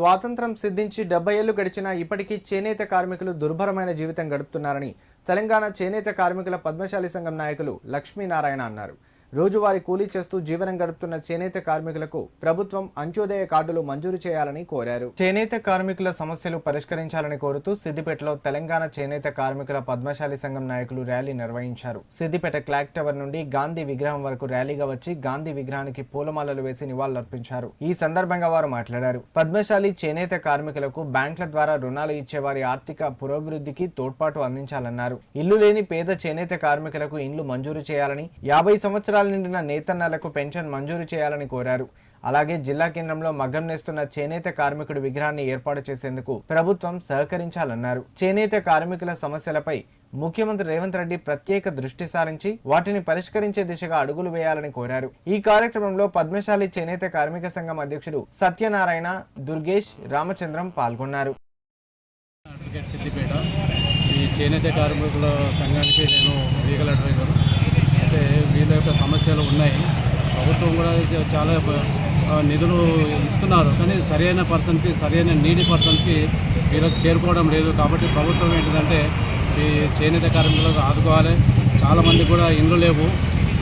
స్వాతంత్రం సిద్ధించి డెబ్బై ఏళ్ళు గడిచినా ఇప్పటికీ చేనేత కార్మికులు దుర్భరమైన జీవితం గడుపుతున్నారని తెలంగాణ చేనేత కార్మికుల పద్మశాలి సంఘం నాయకులు లక్ష్మీనారాయణ అన్నారు. రోజువారీ కూలీ చేస్తూ జీవనం గడుపుతున్న చేనేత కార్మికులకు ప్రభుత్వం అంత్యోదయ కార్డులు మంజూరు చేయాలని కోరారు. చేనేత కార్మికుల సమస్యలు పరిష్కరించాలని కోరుతూ సిద్దిపేటలో తెలంగాణ చేనేత కార్మికుల పద్మశాలి సంఘం నాయకులు ర్యాలీ నిర్వహించారు. సిద్దిపేట క్లాక్ టవర్ నుండి గాంధీ విగ్రహం వరకు ర్యాలీగా వచ్చి గాంధీ విగ్రహానికి పూలమాలలు వేసి నివాళులర్పించారు. ఈ సందర్భంగా వారు మాట్లాడారు. పద్మశాలి చేనేత కార్మికులకు బ్యాంకుల ద్వారా రుణాలు ఇచ్చే వారి ఆర్థిక పురోభివృద్ధికి తోడ్పాటు అందించాలన్నారు. ఇల్లు లేని పేద చేనేత కార్మికులకు ఇండ్లు మంజూరు చేయాలని యాభై సంవత్సరాల నిండిన నేతన్నలకు పెన్షన్ మంజూరు చేయాలని కోరారు. అలాగే జిల్లా కేంద్రంలో మగ్గం నేస్తున్న చేనేత కార్మికుడి విగ్రహాన్ని ఏర్పాటు చేసేందుకు ప్రభుత్వం సహకరించాలన్నారు. చేనేత కార్మికుల సమస్యలపై ముఖ్యమంత్రి రేవంత్ రెడ్డి ప్రత్యేక దృష్టి సారించి వాటిని పరిష్కరించే దిశగా అడుగులు వేయాలని కోరారు. ఈ కార్యక్రమంలో పద్మశాలి చేనేత కార్మిక సంఘం అధ్యక్షుడు సత్యనారాయణ దుర్గేష్ రామచంద్రం పాల్గొన్నారు. ఈ చేనేత కార్మికుల సంఘానికి నేను లీగల్ అడ్వైజర్ సమస్యలు ఉన్నాయి. ప్రభుత్వం కూడా చాలా నిధులు ఇస్తున్నారు. కానీ సరైన పర్సన్కి సరైన నీడి పర్సన్కి వీళ్ళకి చేరుకోవడం లేదు. కాబట్టి ప్రభుత్వం ఏంటిదంటే ఈ చేనేత కార్మికులకు ఆదుకోవాలి. చాలామంది కూడా ఇండ్లు లేవు.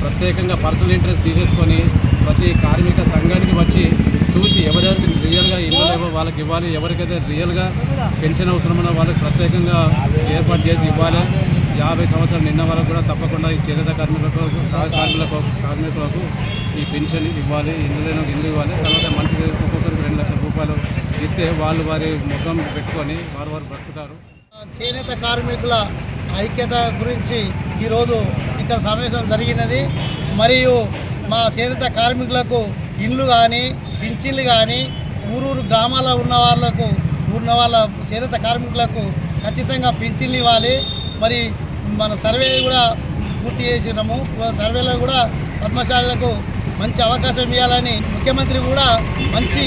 ప్రత్యేకంగా పర్సనల్ ఇంట్రెస్ట్ తీసేసుకొని ప్రతి కార్మిక సంఘానికి వచ్చి చూసి ఎవరెవరికి రియల్గా ఇల్లు లేవో వాళ్ళకి ఇవ్వాలి. ఎవరికైతే రియల్గా పెన్షన్ అవసరమో వాళ్ళకి ప్రత్యేకంగా ఏర్పాటు చేసి ఇవ్వాలి. యాభై సంవత్సరాలు నిన్న వరకు కూడా తప్పకుండా ఈ చేనేత కార్మికులకు కార్మికులకు కార్మికులకు ఈ పెన్షన్ ఇవ్వాలి ఇల్లు లేని ఇల్లు ఇవ్వాలి. తర్వాత మంచి ఒక్కొక్కరికి రెండు లక్షల రూపాయలు ఇస్తే వాళ్ళు వారి ముఖం పెట్టుకొని వారు వారు బ్రతుకుతారు. చేనేత కార్మికుల ఐక్యత గురించి ఈరోజు ఇక్కడ సమావేశం జరిగినది. మరియు మా చేనేత కార్మికులకు ఇండ్లు కానీ పింఛన్లు కానీ ఊరూరు గ్రామాల్లో ఉన్న వాళ్ళకు ఉన్న వాళ్ళ చేనేత కార్మికులకు ఖచ్చితంగా పింఛన్లు ఇవ్వాలి. మరి మన సర్వే కూడా పూర్తి చేసినాము. సర్వేలో కూడా పద్మశాలకు మంచి అవకాశం ఇవ్వాలని ముఖ్యమంత్రి కూడా మంచి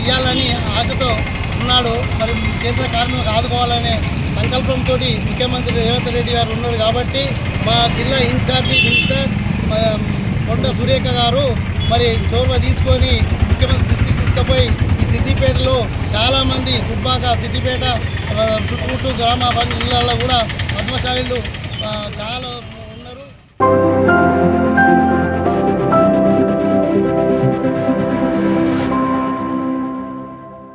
ఇవ్వాలని ఆశతో ఉన్నాడు. మరి కేంద్ర కార్మికులకు ఆదుకోవాలనే సంకల్పంతో ముఖ్యమంత్రి రేవంత్ రెడ్డి గారు ఉన్నారు కాబట్టి మా జిల్లా ఇన్ఛార్జి మినిస్టర్ కొండ సురేఖ గారు మరి చోర్వ తీసుకొని ముఖ్యమంత్రి దృష్టికి తీసుకుపోయి ఈ సిద్దిపేటలో చాలామంది దుబ్బాక సిద్దిపేట ఆ, చుట్టూ గ్రామ ఇళ్ళల్లో కూడా పద్మశాలీలు ఆ, చాలా